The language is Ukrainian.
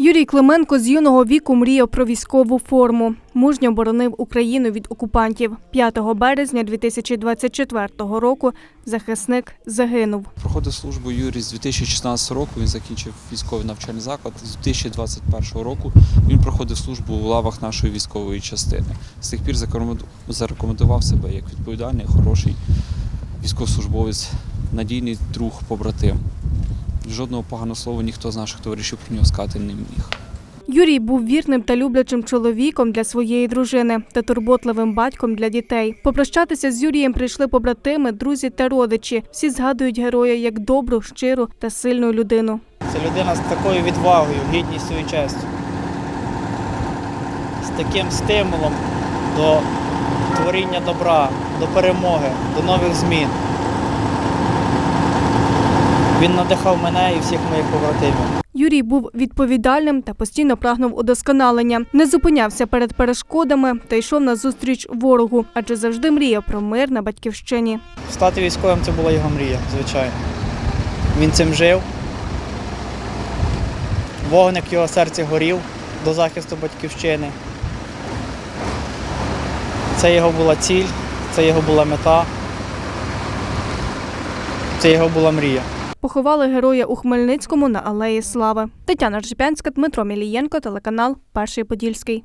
Юрій Клименко з юного віку мріяв про військову форму. Мужньо боронив Україну від окупантів. 5 березня 2024 року захисник загинув. Проходив службу Юрій з 2016 року. Він закінчив військовий навчальний заклад. З 2021 року він проходив службу у лавах нашої військової частини. З тих пір зарекомендував себе як відповідальний, хороший військовослужбовець, надійний друг, побратим. Жодного поганого слова ніхто з наших товаришів про нього сказати не міг. Юрій був вірним та люблячим чоловіком для своєї дружини та турботливим батьком для дітей. Попрощатися з Юрієм прийшли побратими, друзі та родичі. Всі згадують героя як добру, щиру та сильну людину. Це людина з такою відвагою, гідністю і честю. З таким стимулом до творіння добра, до перемоги, до нових змін. Він надихав мене і всіх моїх побратимів. Юрій був відповідальним та постійно прагнув удосконалення. Не зупинявся перед перешкодами та йшов на зустріч ворогу, адже завжди мріяв про мир на батьківщині. Стати військовим це була його мрія, звичайно. Він цим жив. Вогник в його серці горів до захисту батьківщини. Це його була ціль, це його була мета, це його була мрія. Поховали героя у Хмельницькому на алеї Слави. Тетяна Ржепянська, Дмитро Мілієнко, телеканал Перший Подільський.